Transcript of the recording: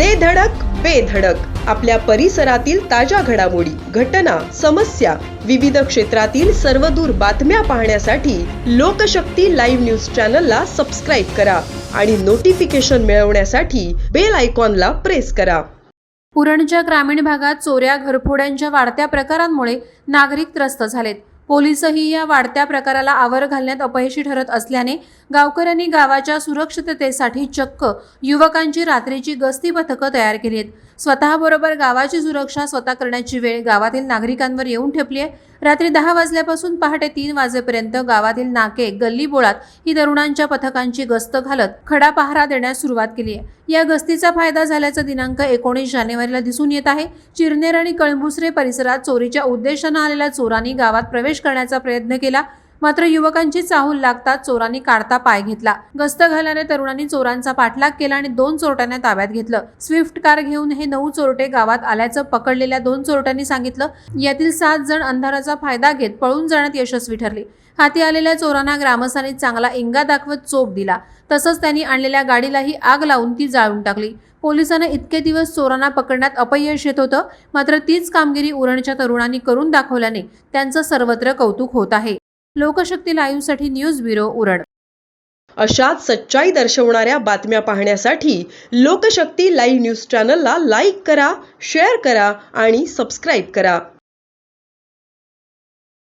दे धडक बेधडक आपल्या परिसरातील ताज्या घडामोडी घटना समस्या विविध क्षेत्रातील सर्वदूर बातम्या पाहण्यासाठी लोकशक्ती लाईव्ह न्यूज चॅनलला सबस्क्राईब करा आणि नोटिफिकेशन मिळवण्यासाठी बेल आयकॉनला प्रेस करा. पुरणच्या ग्रामीण भागात चोऱ्या घरफोड्यांच्या वाढत्या प्रकारांमुळे नागरिक त्रस्त झालेत. पोलीसही या वाढत्या प्रकाराला आवर घालण्यात अपयशी ठरत असल्याने गावकऱ्यांनी गावाच्या सुरक्षिततेसाठी चक्क युवकांची रात्रीची गस्ती पथकं तयार केली आहेत. स्वतःबरोबर गावाची सुरक्षा स्वतः करण्याची वेळ गावातील नागरिकांवर येऊन ठेपली आहे. रात्री दहा वाजल्यापासून पहाटे तीन वाजेपर्यंत गावातील नाके गल्ली बोळात ही तरुणांच्या पथकांची गस्त घालत खडा पहारा देण्यास सुरुवात केली आहे. या गस्तीचा फायदा झाल्याचा दिनांक एकोणीस जानेवारीला दिसून येत आहे. चिरनेर आणि कळंबुसरे परिसरात चोरीच्या उद्देशानं आलेल्या चोरांनी गावात प्रवेश करण्याचा प्रयत्न केला. मात्र युवकांची चाहूल लागताच चोरांनी काढता पाय घेतला. गस्त घालणाऱ्या तरुणांनी चोरांचा पाठलाग केला आणि दोन चोरट्यांना ताब्यात घेतलं. स्विफ्ट कार घेऊन हे नऊ चोरटे गावात आल्याचं पकडलेल्या दोन चोरट्यांनी सांगितलं. यातील सात जण अंधाराचा फायदा घेत पळून जाण्यात यशस्वी ठरले. हाती आलेल्या चोरांना ग्रामस्थांनी चांगला इंगा दाखवत चोप दिला. तसंच त्यांनी आणलेल्या गाडीलाही आग लावून ती जाळून टाकली. पोलिसांना इतके दिवस चोरांना पकडण्यात अपयश येत होतं. मात्र तीच कामगिरी उरणच्या तरुणांनी करून दाखवल्याने त्यांचं सर्वत्र कौतुक होत आहे. लोकशक्ती लाईव्हसाठी न्यूज ब्युरो उरण अशाच सच्चाई दर्शवणाऱ्या बातम्या पाहण्यासाठी लोकशक्ती लाईव्ह न्यूज चॅनलला लाईक करा शेअर करा आणि सबस्क्राईब करा.